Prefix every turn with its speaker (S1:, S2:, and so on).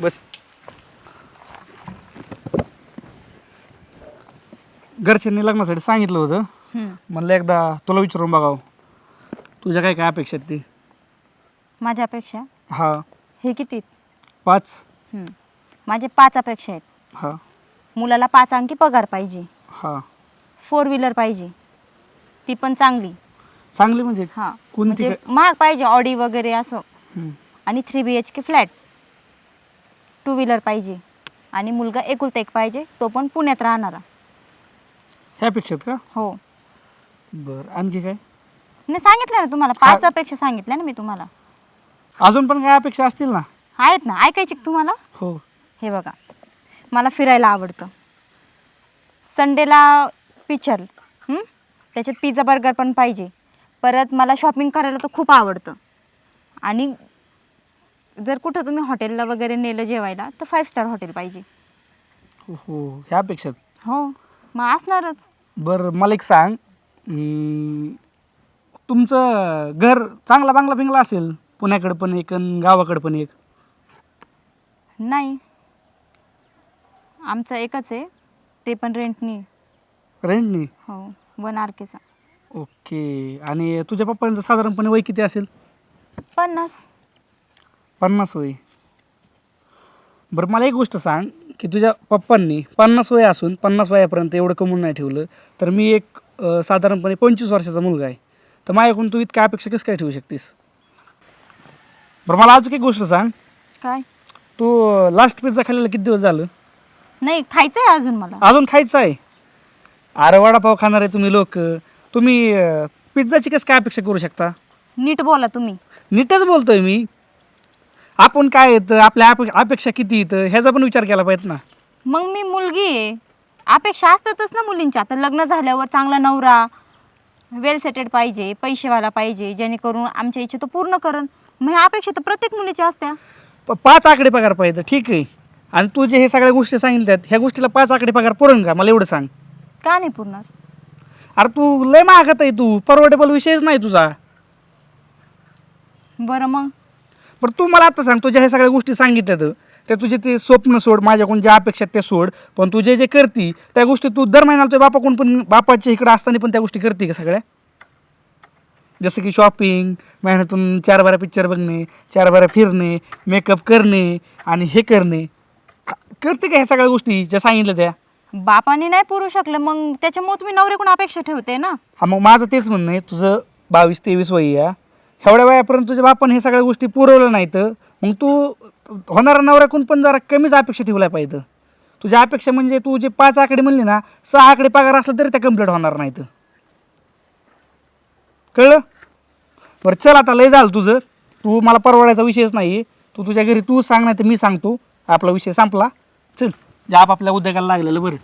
S1: बस. घरच्यांनी लग्नासाठी सांगितलं होतं.
S2: हम्म.
S1: म्हणलं एकदा तुला विचारून बघावं. तुझ्या काय काय अपेक्षा आहेत ती?
S2: माझ्यापेक्षा
S1: हा.
S2: हे किती
S1: पाच.
S2: हम्म. माझे पाच अपेक्षा आहेत.
S1: हा.
S2: मुलाला पाच अंकी पगार पाहिजे.
S1: हा.
S2: फोर व्हीलर पाहिजे. ती पण चांगली.
S1: चांगली म्हणजे
S2: हां.
S1: कोणती
S2: म्हणजे महाग पाहिजे ऑडी वगैरे असं.
S1: हम्म.
S2: आणि three B H K flat two wheeler पाहिजे आणि मुलगा एकुलता एक पाहिजे तो पण पुण्यात राहणारा.
S1: ह्या अपेक्षा आहेत का?
S2: हो.
S1: बरं आणखी काय?
S2: मी सांगितलं ना तुम्हाला पाच अपेक्षा सांगितल्या ना मी तुम्हाला.
S1: अजून पण काय अपेक्षा असतील ना?
S2: आहेत ना ऐकायची का तुम्हाला?
S1: हो.
S2: हे बघा मला फिरायला आवडतं. संडेला पिक्चर त्याच्यात पिझ्झा बर्गर पण पाहिजे. परत मला शॉपिंग करायला तर खूप आवडतं. आणि जर कुठं तुम्ही हॉटेलला वगैरे नेलं जेवायला तर फाईव्ह स्टार हॉटेल पाहिजे.
S1: हो ह्या अपेक्षा
S2: हो मग असणारच.
S1: बरं मला एक सांग. तुमचं घर चांगला बांगला बिंगला असेल पुण्याकडं पण एक आणि गावाकडं पण एक?
S2: नाही. आमचं एकच आहे ते पण रेंटनी
S1: रेंटनी
S2: हो वन आर केचा.
S1: ओके. आणि तुझ्या पप्पांचं साधारणपणे वय किती असेल?
S2: पन्नास.
S1: पन्नास वय. बरं मला एक गोष्ट सांग की तुझ्या पप्पांनी पन्नास वय असून पन्नास वयापर्यंत एवढं कमवून नाही ठेवलं तर मी एक अं, साधारणपणे पंचवीस वर्षाचा मुलगा आहे. तर माझ्याकडून तू इतक्या अपेक्षा कसं काय ठेवू शकतेस? बरं मला अजून एक गोष्ट सांग.
S2: काय?
S1: तू लास्ट पिझ्झा खाल्लेला किती दिवस झालं?
S2: नाही खायचं आहे अजून मला.
S1: अजून खायचं आहे? अरे वडापाव खाणार आहे तुम्ही लोक. तुम्ही अं, पिझ्झाची कसं काय अपेक्षा करू शकता?
S2: नीट बोला तुम्ही.
S1: नीटच बोलतोय मी. आपण काय येतं? आपल्या अपे अपेक्षा किती येतं? ह्याचा पण विचार केला पाहिजे ना.
S2: मग मी मुलगी आहे. अपेक्षा असतातच ना मुलींच्या. आता लग्न झाल्यावर चांगला नवरा वेल सेटेड पाहिजे पैसेवाला पाहिजे जेणेकरून आमच्या इच्छा तो पूर्ण करण. मग ह्या अपेक्षा तर प्रत्येक मुलीच्या असत्या.
S1: प- पाच आकडे पगार पाहिजे ठीक आहे. आणि तू जे हे सगळ्या गोष्टी सांगितल्यात ह्या गोष्टीला पाच आकडे पगार पुरण का? मला एवढं सांग.
S2: का नाही पूर्ण
S1: अरे तू लय मागत आहे तू. परवडेबल विषयच नाही तुझा.
S2: बरं मग?
S1: पण तू मला आता सांग तुझ्या ह्या सगळ्या गोष्टी सांगितल्यात. त्या तुझे ते स्वप्न सोड माझ्याकडून ज्या अपेक्षा त्या सोड. पण तू जे जे करती त्या गोष्टी तू दर महिन्याला तुझ्या बापाकडून पण बापाच्या इकडे असताना पण त्या गोष्टी करते का सगळ्या? जसं की शॉपिंग महिन्यातून चार बारा पिक्चर बघणे चार बारा फिरणे मेकअप करणे आणि हे करणे. करते का ह्या सगळ्या गोष्टी ज्या सांगितल्या त्या?
S2: बापाने नाही पुरू शकलं मग त्याच्यामुळे तुम्ही नवरेकडून अपेक्षा ठेवते ना?
S1: हा मग माझं तेच म्हणणं आहे तुझं बावीस तेवीस वय या एवढ्या वयापर्यंत तुझ्या बापाने हे सगळ्या गोष्टी पुरवल्या नाहीत. मग तू होणारा नवऱ्याकून पण जरा कमीच अपेक्षा ठेवल्या पाहिजे. तुझ्या अपेक्षा म्हणजे तू जे पाच आकडे म्हणली ना सहा आकडे पगार असला तरी त्या कंप्लीट होणार नाहीत. कळलं? बरं चल आता लय झालं तुझं. तू मला परवडायचा विषयच नाही तू तुझ्या घरी तू सांग नाही तर मी सांगतो. आपला विषय संपला. चल जे आपापल्या उद्योगाला लागलेलं बरं.